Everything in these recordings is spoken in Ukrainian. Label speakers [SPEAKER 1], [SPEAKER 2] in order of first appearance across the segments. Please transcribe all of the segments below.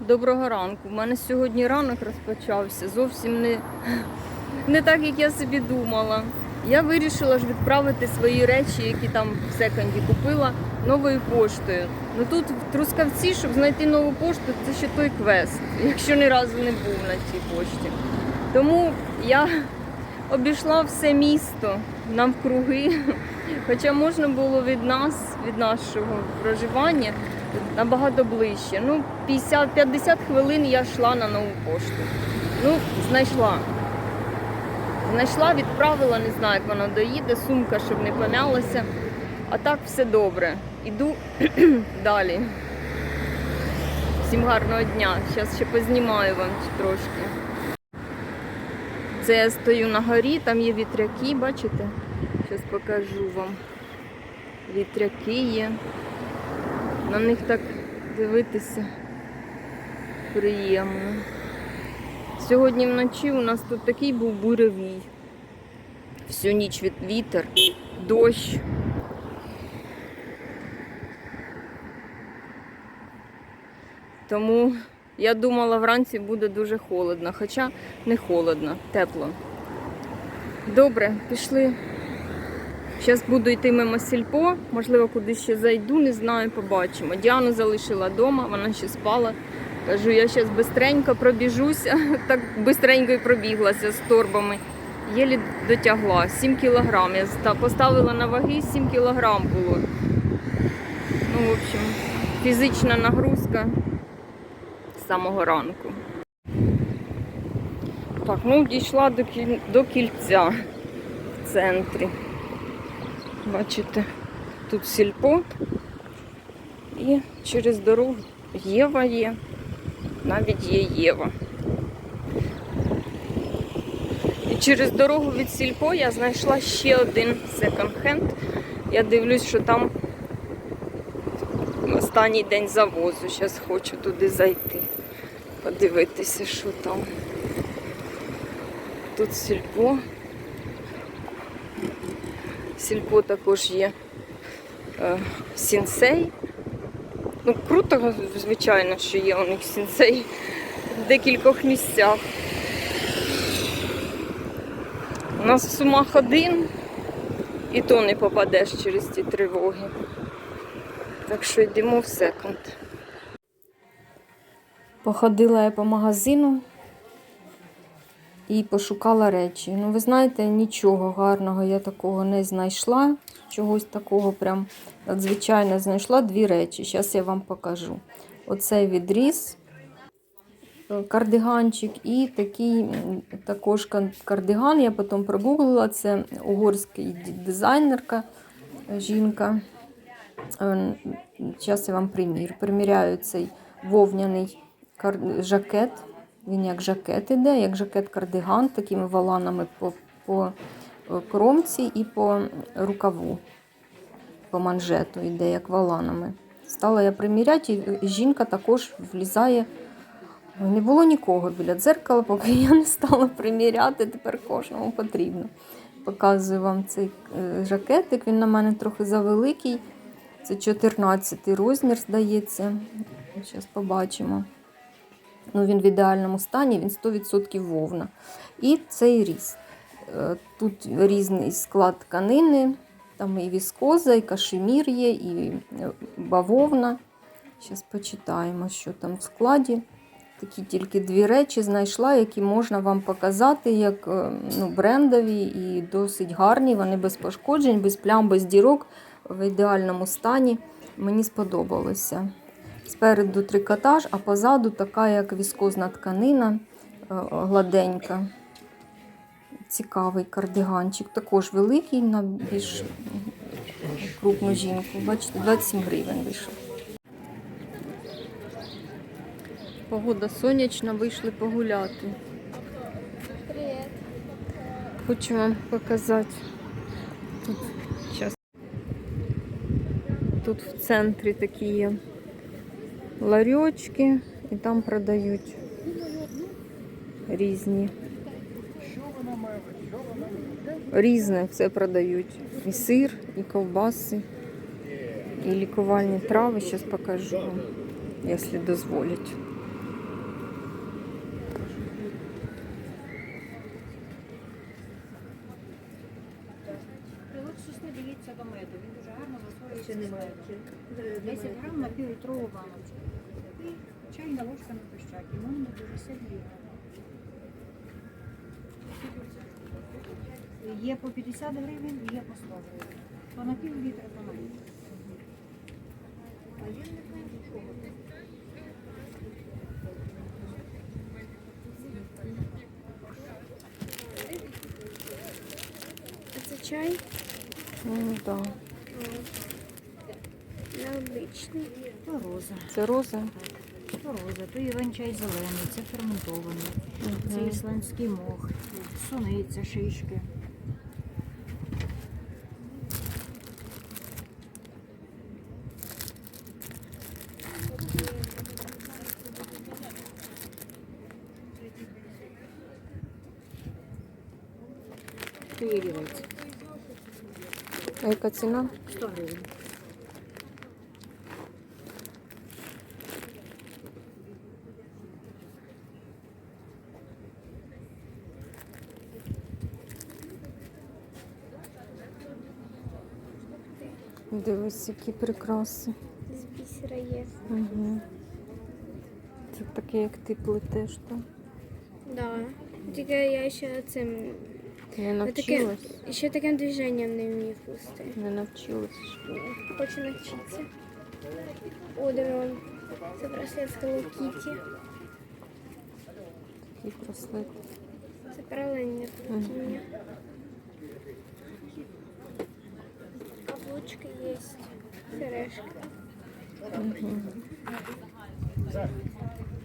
[SPEAKER 1] доброго ранку. У мене сьогодні ранок розпочався. Зовсім не, не так, як я собі думала. Я вирішила ж відправити свої речі, які там в секонді купила, новою поштою. Ну тут в Трускавці, щоб знайти нову пошту, це ще той квест, якщо ні разу не був на цій пошті. Тому я обійшла все місто навкруги. Хоча можна було від нас, від нашого проживання, набагато ближче. Ну, 50, 50 хвилин я йшла на нову пошту. Ну, знайшла. Знайшла, відправила, не знаю, як вона доїде, сумка, щоб не помялася. А так все добре. Іду далі. Всім гарного дня. Зараз ще познімаю вам трошки. Це я стою на горі, там є вітряки, бачите? Зараз покажу вам. Вітряки є. На них так дивитися приємно. Сьогодні вночі у нас тут такий був буревій. Всю ніч від вітер, дощ. Тому я думала, вранці буде дуже холодно, хоча не холодно, тепло. Добре, пішли. Зараз буду йти мимо сільпо, можливо, куди ще зайду, не знаю, побачимо. Діану залишила вдома, вона ще спала. Кажу, я зараз бистренько пробіжуся, так бистренько і пробіглася з торбами. Єлі дотягла 7 кілограм. Я поставила на ваги, 7 кілограм було. Ну, в общем, фізична нагрузка з самого ранку. Так, ну дійшла до, кіль... до кільця в центрі. Бачите, тут сільпо і через дорогу Єва є. Навіть є Єва. І через дорогу від сільпо я знайшла ще один секонд-хенд. Я дивлюсь, що там останній день завозу. Зараз хочу туди зайти, подивитися, що там. Тут сільпо. Сільпо також є е, сінсей. Ну, круто, звичайно, що є у них сінсей в декількох місцях. У нас в Сумах один, і то не попадеш через ці тривоги. Так що йдемо в секонд. Походила я по магазину і пошукала речі. Ну, ви знаєте, нічого гарного я такого не знайшла. Чогось такого прям надзвичайно знайшла дві речі. Зараз я вам покажу. Оцей відріз, е, кардиганчик і такий також кардиган. Я потім прогуглила. Це угорський дизайнерка, е, жінка. Зараз я вам примір. Приміряю цей вовняний жакет. Він як жакет іде, як жакет-кардиган, такими валанами по, по е, кромці і по рукаву, по манжету йде, як валанами. Стала я приміряти, і жінка також влізає. Не було нікого біля дзеркала, поки я не стала приміряти, тепер кожному потрібно. Показую вам цей е, жакетик, він на мене трохи завеликий. Це 14 розмір, здається. Зараз побачимо. Ну, він в ідеальному стані, він 100% вовна. І цей різ. Е, Тут різний склад тканини, там і віскоза, і кашемір є, і е, бавовна. Зараз почитаємо, що там в складі. Такі тільки дві речі знайшла, які можна вам показати, як е, ну, брендові і досить гарні. Вони без пошкоджень, без плям, без дірок, в ідеальному стані. Мені сподобалося. Спереду трикотаж, а позаду така, як віскозна тканина, е, гладенька. Цікавий кардиганчик. Також великий на більш крупну жінку. Бачите, 27 гривень вийшов. Погода сонячна, вийшли погуляти.
[SPEAKER 2] Привет.
[SPEAKER 1] Хочу вам показати. Тут. Тут в центрі такі є ларьочки, і там продають різні. Різне все продають. І сир, і ковбаси, і лікувальні трави. Зараз покажу вам, якщо дозволять.
[SPEAKER 3] сосни дається до меду, він дуже гарно засвоюється. меду. 10 грам на півлітрову баночку. І чайна ложка на пищак. Йому не дуже сильно. Є по 50 гривень, є по 100 гривень. То на пів літра то
[SPEAKER 2] менше.
[SPEAKER 1] Ну, да.
[SPEAKER 2] Необичний.
[SPEAKER 3] То роза.
[SPEAKER 1] Це роза.
[SPEAKER 3] Це роза, то іван-чай зелений, це ферментований. Це ісландський мох, суниця, шишки.
[SPEAKER 1] А яка ціна?
[SPEAKER 3] 100 гривень.
[SPEAKER 1] Дивись, які прикраси.
[SPEAKER 2] З бісера є.
[SPEAKER 1] Угу. Це таке, як ти плетеш, так?
[SPEAKER 2] Да. Тільки я ще цим.
[SPEAKER 1] Не
[SPEAKER 2] Таке,
[SPEAKER 1] навчилась?
[SPEAKER 2] ще таким движенням не вмію плести.
[SPEAKER 1] Не навчилась.
[SPEAKER 2] Хочу навчитися. О, диви, це браслет з Hello Kitty.
[SPEAKER 1] Такий браслет.
[SPEAKER 2] Це паралельне плетіння. Каблучки є. Сережки.
[SPEAKER 1] Угу.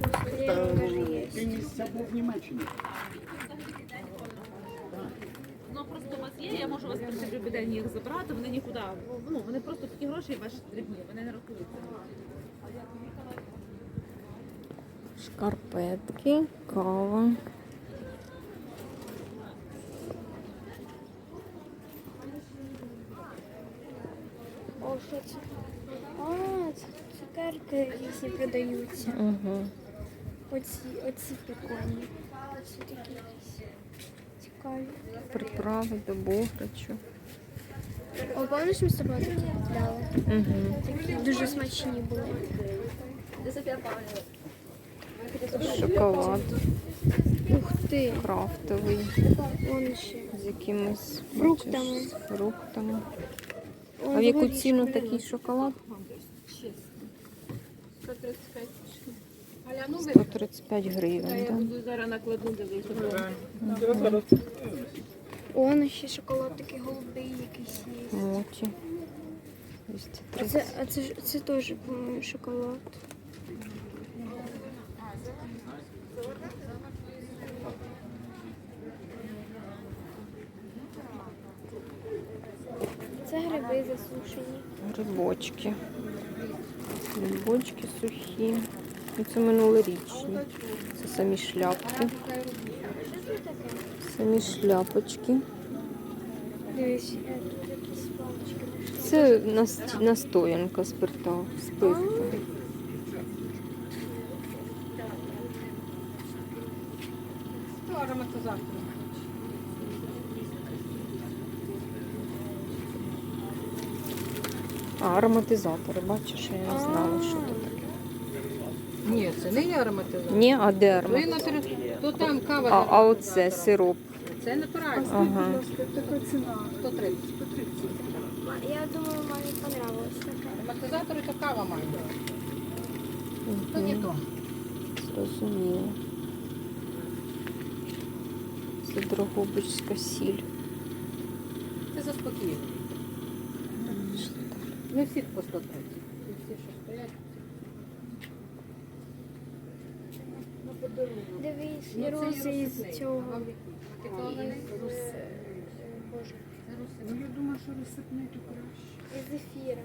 [SPEAKER 2] Браслет даже є.
[SPEAKER 4] Це був в Німеччині.
[SPEAKER 5] Ну просто у вас є, я можу вас прийти в день їх забрати, вони нікуди. Ну, вони просто такі гроші ваші дрібні, вони не рахуються.
[SPEAKER 1] Шкарпетки, кава.
[SPEAKER 2] О, що це? А, це цукерки різні продаються.
[SPEAKER 1] Угу.
[SPEAKER 2] Оці, оці прикольні. Оці такі
[SPEAKER 1] Приправи до бограчу.
[SPEAKER 2] О, пам'ятаєш, ми з тобою такі купляли?
[SPEAKER 1] Угу.
[SPEAKER 2] Такі дуже смачні були.
[SPEAKER 1] Шоколад
[SPEAKER 2] Ух ти!
[SPEAKER 1] крафтовий
[SPEAKER 2] Вон ще.
[SPEAKER 1] з якимись
[SPEAKER 2] Фруктами.
[SPEAKER 1] бачиш, фруктами. А в яку ціну такий шоколад? 135 гривень.
[SPEAKER 5] Я
[SPEAKER 1] Да?
[SPEAKER 5] буду зараз накладну дивитися.
[SPEAKER 2] Вон ще шоколад такий голубий якийсь є.
[SPEAKER 1] Моті.
[SPEAKER 2] А це, а це, ж- це теж, по-моєму, шоколад. Це гриби засушені.
[SPEAKER 1] Грибочки. Грибочки сухі. Ну, Це минулорічні. Це самі шляпки. Самі шляпочки.
[SPEAKER 2] Дивись, тут якісь.
[SPEAKER 1] Це настоянка спирта. Спирту. А, ароматизатори, бачиш, я не знала, що це таке.
[SPEAKER 3] Ні, це не є ароматизатор.
[SPEAKER 1] Ні, а де
[SPEAKER 3] Ви
[SPEAKER 1] ароматизатор?
[SPEAKER 3] натур- То там кава.
[SPEAKER 1] А, а оце сироп.
[SPEAKER 3] Це натурально.
[SPEAKER 1] Ага.
[SPEAKER 2] Така ціна.
[SPEAKER 3] 130.
[SPEAKER 2] Я думаю, мені понравилось.
[SPEAKER 3] Ароматизатори то кава має. То не то.
[SPEAKER 1] Зрозуміло. Це Дрогобичська сіль.
[SPEAKER 3] Це заспокійливо. Не всіх по 130. І всі, що стоять.
[SPEAKER 2] Дивись,
[SPEAKER 3] Ну,
[SPEAKER 2] рози із цього. Е,
[SPEAKER 3] Ну, я думаю, що розсипний то краще.
[SPEAKER 2] із ефіра.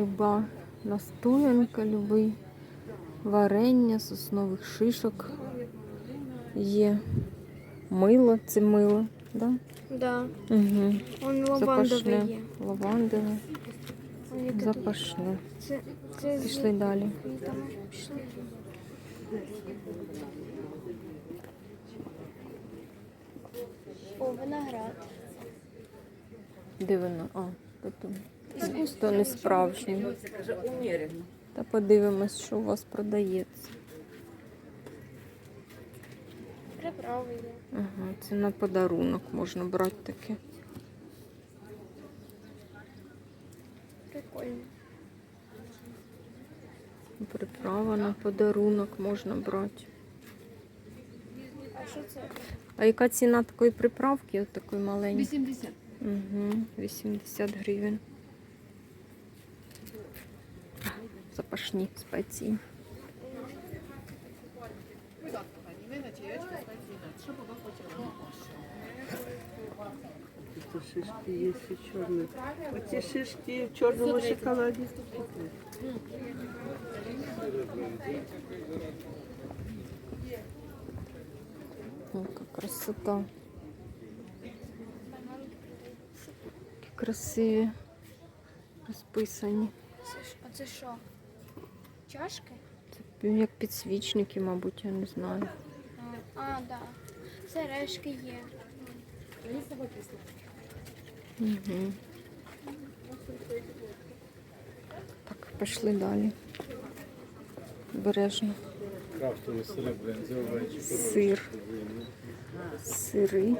[SPEAKER 1] Люба настоянка, любий варення соснових шишок. Є мило, це мило, да?
[SPEAKER 2] Да.
[SPEAKER 1] Угу.
[SPEAKER 2] Он лавандовий є.
[SPEAKER 1] лавандове, запашне.
[SPEAKER 2] Це, це
[SPEAKER 1] Пішли далі.
[SPEAKER 2] квітами. Пішли. О, виноград.
[SPEAKER 1] Де воно? А, то, то, то не
[SPEAKER 3] умірено.
[SPEAKER 1] Та подивимось, що у вас продається.
[SPEAKER 2] Приправи є.
[SPEAKER 1] Ага, це на подарунок можна брати таке.
[SPEAKER 2] Прикольно.
[SPEAKER 1] Приправа на подарунок можна брати.
[SPEAKER 2] А що це?
[SPEAKER 1] А яка ціна такої приправки, от такої маленької?
[SPEAKER 5] 80.
[SPEAKER 1] Угу, 80 гривень. Запашні спеції.
[SPEAKER 5] Будь ласка, пані, ви на чайочку спеційно. Що б ви хотіли?
[SPEAKER 4] Тут шишки є ще чорні. Оці шишки в чорному шоколаді.
[SPEAKER 1] Яка красота. Які красиві. Розписані.
[SPEAKER 2] А це що? Чашки?
[SPEAKER 1] Це як підсвічники, мабуть, я не знаю.
[SPEAKER 2] А, а да. Сережки є.
[SPEAKER 1] Угу. Так, пішли далі. Бережно. Сир. Сири.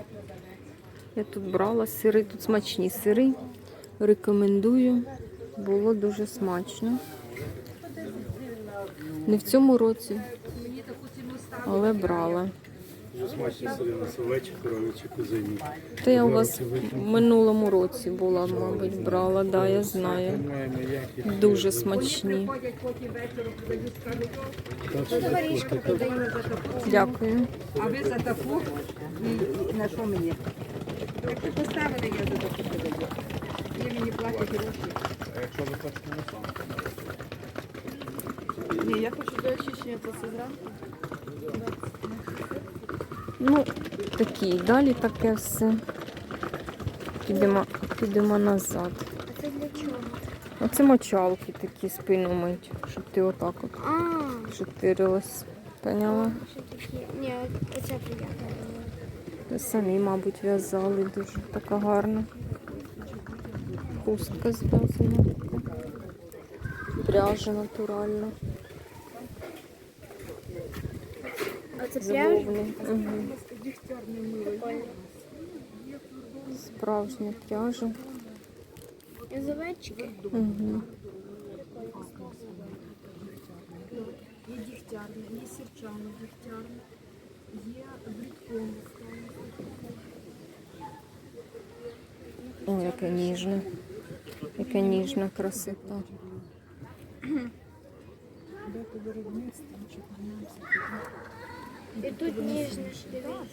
[SPEAKER 1] Я тут брала сири, тут смачні сири. Рекомендую. Було дуже смачно. Не в цьому році, але брала.
[SPEAKER 6] Дуже смачні сири на совечі, коровичі, кузині.
[SPEAKER 1] Та я у вас в минулому році була, мабуть, брала, да, я знаю. Дуже смачні. Дякую.
[SPEAKER 3] А ви за таку і, і на що мені? Як ви поставили, я за таку подаю. Ви мені платять гроші.
[SPEAKER 6] А якщо ви хочете на сам?
[SPEAKER 4] Ні, я хочу до очищення це все зранку.
[SPEAKER 1] Ну, такі, далі таке все. Підемо, підемо назад.
[SPEAKER 2] А це для чого?
[SPEAKER 1] Оце мочалки такі спину мить, щоб ти отак от
[SPEAKER 2] А,
[SPEAKER 1] шатирилась. Поняла?
[SPEAKER 2] Ні, оце приємно.
[SPEAKER 1] Самі, мабуть, в'язали дуже така гарна. Хустка зв'язана така. Пряжа натуральна.
[SPEAKER 2] А це
[SPEAKER 1] вовни. Угу. Справжня пряжа.
[SPEAKER 2] Язовечки?
[SPEAKER 1] Угу.
[SPEAKER 3] Є дігтярне, є сірчане дігтярне, є брідком.
[SPEAKER 1] Ой, яке ніжне. Яка ніжна красота.
[SPEAKER 3] Дати виробництво, чи
[SPEAKER 2] І тут ніжно.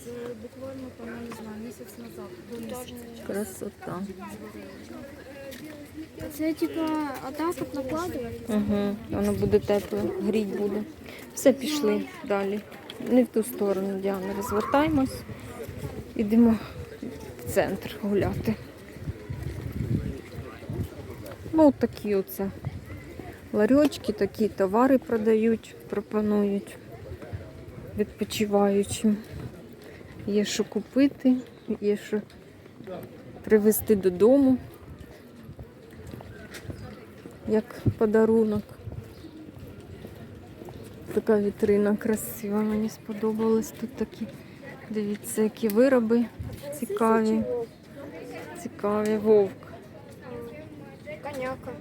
[SPEAKER 3] Це буквально там, я не знаю, місяць назад. До місяця.
[SPEAKER 1] Красота.
[SPEAKER 2] Це типа отак от накладувати?
[SPEAKER 1] Угу. Воно буде тепле, гріть буде. Все, пішли далі. Не в ту сторону, Діана. Розвертаємось. Ідемо в центр гуляти. Ну, от такі оце ларьочки, такі товари продають, пропонують відпочиваючим. Є що купити, є що привезти додому як подарунок. Така вітрина красива, мені сподобалось. Тут такі, дивіться, які вироби цікаві. Цікаві вовк.
[SPEAKER 2] Коняка.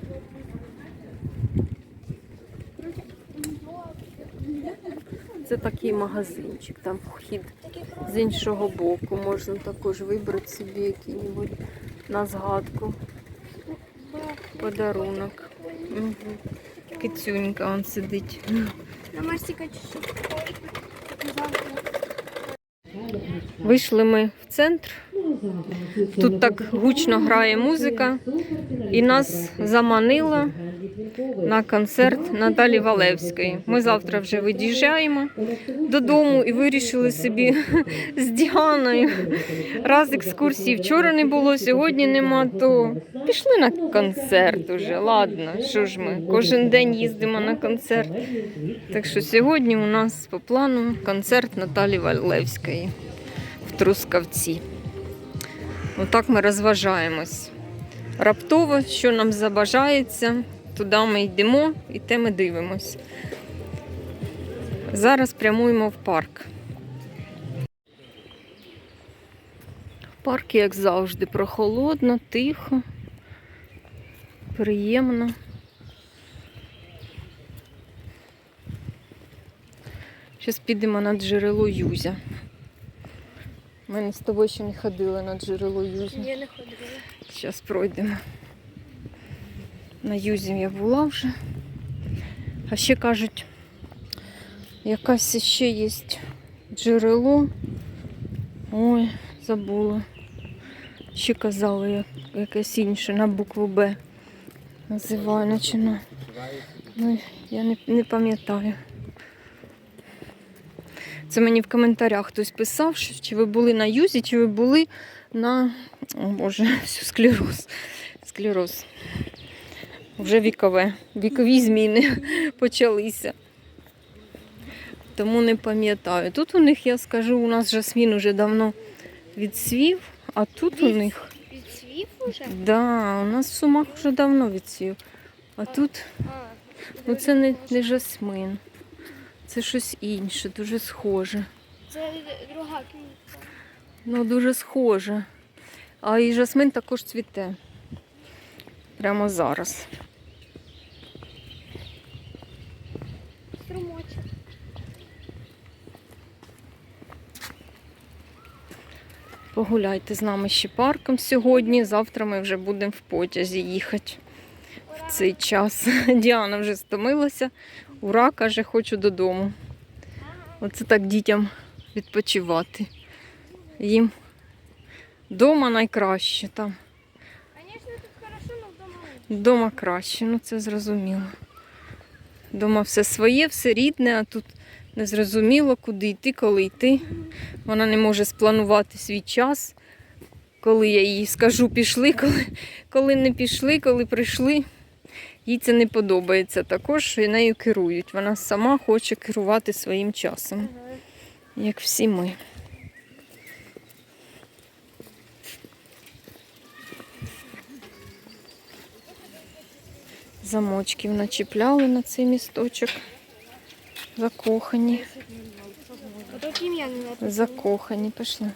[SPEAKER 1] Це такий магазинчик, там вхід з іншого боку. Можна також вибрати собі який-небудь на згадку. Подарунок. Угу. Кицюнька он сидить.
[SPEAKER 2] На Марсіка чуть-чуть.
[SPEAKER 1] Вийшли ми в центр. Тут так гучно грає музика, і нас заманила на концерт Наталі Валевської. Ми завтра вже від'їжджаємо додому і вирішили собі з Діаною. Раз екскурсії вчора не було, сьогодні нема, то пішли на концерт уже. Ладно, що ж ми кожен день їздимо на концерт. Так що сьогодні у нас по плану концерт Наталі Валевської в Трускавці. Отак ми розважаємось. Раптово, що нам забажається, туди ми йдемо і те ми дивимось. Зараз прямуємо в парк. В парку, як завжди, прохолодно, тихо, приємно. Зараз підемо на джерело Юзя. Ми не з тобою ще не ходили на джерело Юзя.
[SPEAKER 2] Я не ходила.
[SPEAKER 1] Зараз пройдемо. На Юзі я була вже. А ще кажуть, якась ще є джерело. Ой, забула. Ще казали, як, якесь інше на букву Б. Називаю, починаю. Ну, я не, не пам'ятаю. Це мені в коментарях хтось писав, що чи ви були на Юзі, чи ви були на. О Боже, все, склероз. Склероз. Вже вікове. Вікові зміни почалися. Тому не пам'ятаю. Тут у них, я скажу, у нас жасмін уже давно відсвів, а тут у них.
[SPEAKER 2] Відсвів уже?
[SPEAKER 1] Да, у нас в сумах вже давно відсвів. А тут
[SPEAKER 2] А,
[SPEAKER 1] ну, це не, не жасмин. Це щось інше, дуже схоже.
[SPEAKER 2] це друга квітка.
[SPEAKER 1] Ну, дуже схоже. А і жасмин також цвіте. Прямо зараз.
[SPEAKER 2] Струмочок.
[SPEAKER 1] Погуляйте з нами ще парком сьогодні. Завтра ми вже будемо в потязі їхати в цей час. Діана вже стомилася. Ура, каже, хочу додому. Оце так дітям відпочивати. Їм вдома найкраще там.
[SPEAKER 2] Звісно, тут хорошо, але вдома
[SPEAKER 1] Дома краще, ну це зрозуміло. Дома все своє, все рідне, а тут не зрозуміло, куди йти, коли йти. Вона не може спланувати свій час, коли я їй скажу пішли, коли, коли не пішли, коли прийшли. Їй це не подобається також, що нею керують. Вона сама хоче керувати своїм часом, як всі ми. Замочків начіпляли на цей місточок. Закохані. Закохані пішли.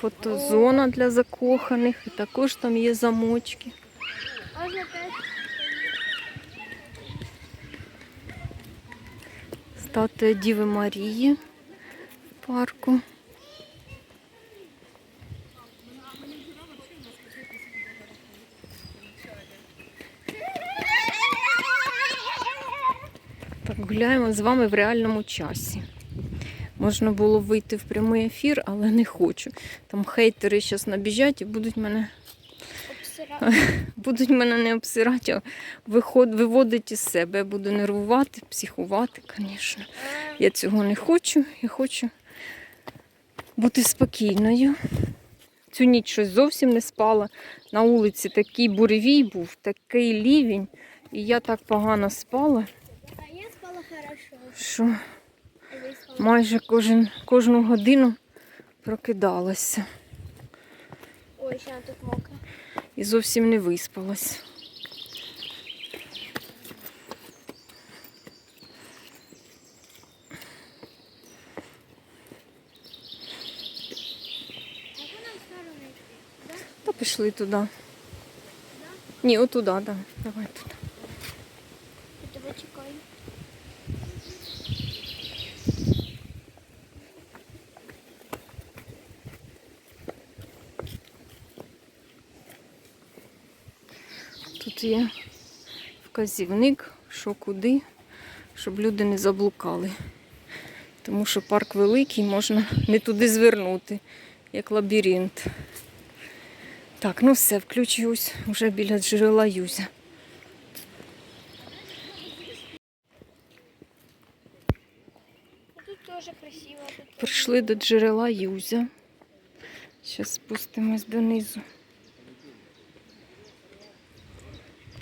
[SPEAKER 1] Фотозона для закоханих. І також там є замочки. Статуя Діви Марії в парку. Так, гуляємо з вами в реальному часі. Можна було вийти в прямий ефір, але не хочу. Там хейтери зараз набіжать і будуть мене
[SPEAKER 2] Обсирати.
[SPEAKER 1] будуть мене не обсирати, а виход, виводити із себе. Я буду нервувати, психувати, звісно. Я цього не хочу. Я хочу бути спокійною. Цю ніч щось зовсім не спала. На вулиці такий буревій був, такий лівень, і я так погано спала,
[SPEAKER 2] А я спала хорошо.
[SPEAKER 1] що? Майже кожен, кожну годину прокидалася
[SPEAKER 2] Ой, ще тут мокро.
[SPEAKER 1] і зовсім не виспалась. Та пішли туди. Ні, отуди, так. Да. Давай туди.
[SPEAKER 2] Я тебе чекаю.
[SPEAKER 1] Тут є вказівник, що куди, щоб люди не заблукали. Тому що парк великий, можна не туди звернути, як лабіринт. Так, ну все, включусь вже біля джерела Юзя.
[SPEAKER 2] Тут теж красиво.
[SPEAKER 1] Прийшли до джерела Юзя. Зараз спустимось донизу.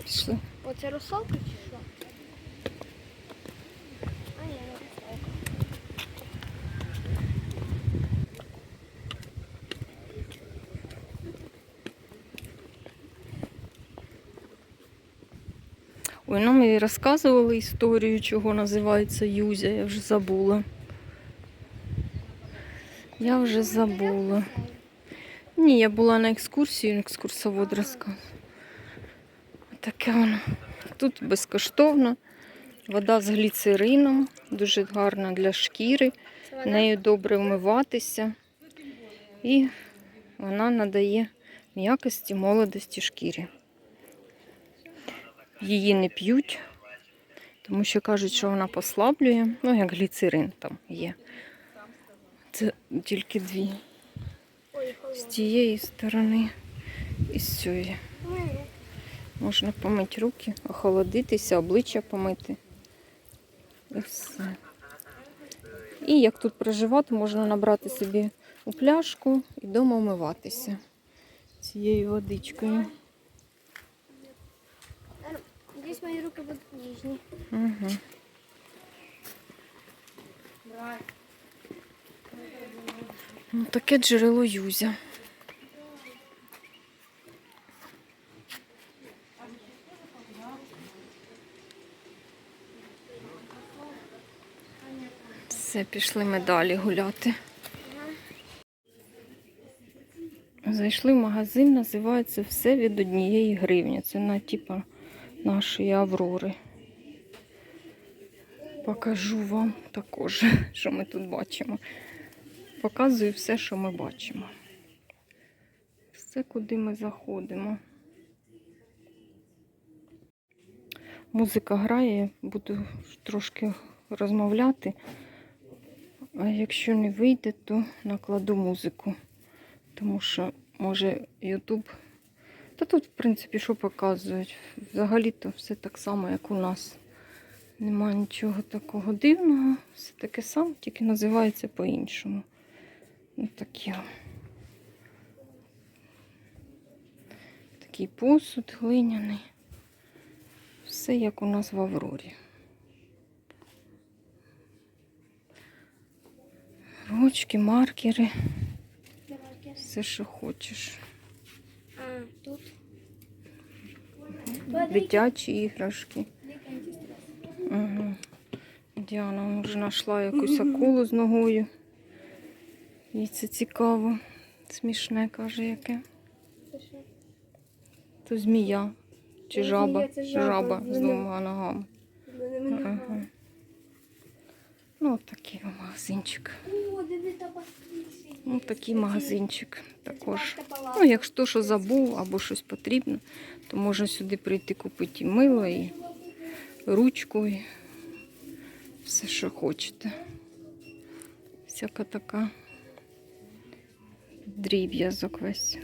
[SPEAKER 1] Пішли.
[SPEAKER 2] Оце русалка чи що? А, ні, не русалка.
[SPEAKER 1] Ой, нам і розказували історію, чого називається Юзя, я вже забула. Я вже забула. Ні, я була на екскурсії, екскурсовод розказував. Таке воно. Тут безкоштовно. Вода з гліцерином, дуже гарна для шкіри. Нею добре вмиватися. І вона надає м'якості, молодості шкірі. Її не п'ють, тому що кажуть, що вона послаблює, ну як гліцерин там є. Це тільки дві. З тієї сторони і з цієї. Можна помити руки, охолодитися, обличчя помити. І все. І як тут проживати, можна набрати собі у пляшку і вдома вмиватися цією водичкою.
[SPEAKER 2] Здесь мої руки будуть ніжні.
[SPEAKER 1] Угу. Ну, таке джерело юзя. Все, пішли ми далі гуляти. Зайшли в магазин, називається все від однієї гривні. Це на типа нашої Аврори. Покажу вам також, що ми тут бачимо. Показую все, що ми бачимо. Все, куди ми заходимо. Музика грає, буду трошки розмовляти. А якщо не вийде, то накладу музику. Тому що, може, Ютуб. Та тут, в принципі, що показують? Взагалі-то все так само, як у нас. Нема нічого такого дивного. Все таке саме, тільки називається по-іншому. Ну, таке. Такий посуд глиняний. Все як у нас в Аврорі. Ручки, маркери, все, що хочеш.
[SPEAKER 2] А, тут.
[SPEAKER 1] Дитячі іграшки. Угу. Діана вже знайшла якусь акулу з ногою. Їй це цікаво. Смішне, каже, яке. То змія чи жаба.
[SPEAKER 2] жаба
[SPEAKER 1] жаба
[SPEAKER 2] з двома
[SPEAKER 1] ногами. Ага. Ну, от такий магазинчик. Ну, такий магазинчик також. Ну, якщо що забув або щось потрібно, то можна сюди прийти купити і мило, і ручку, і все, що хочете. Всяка така дріб'язок весь.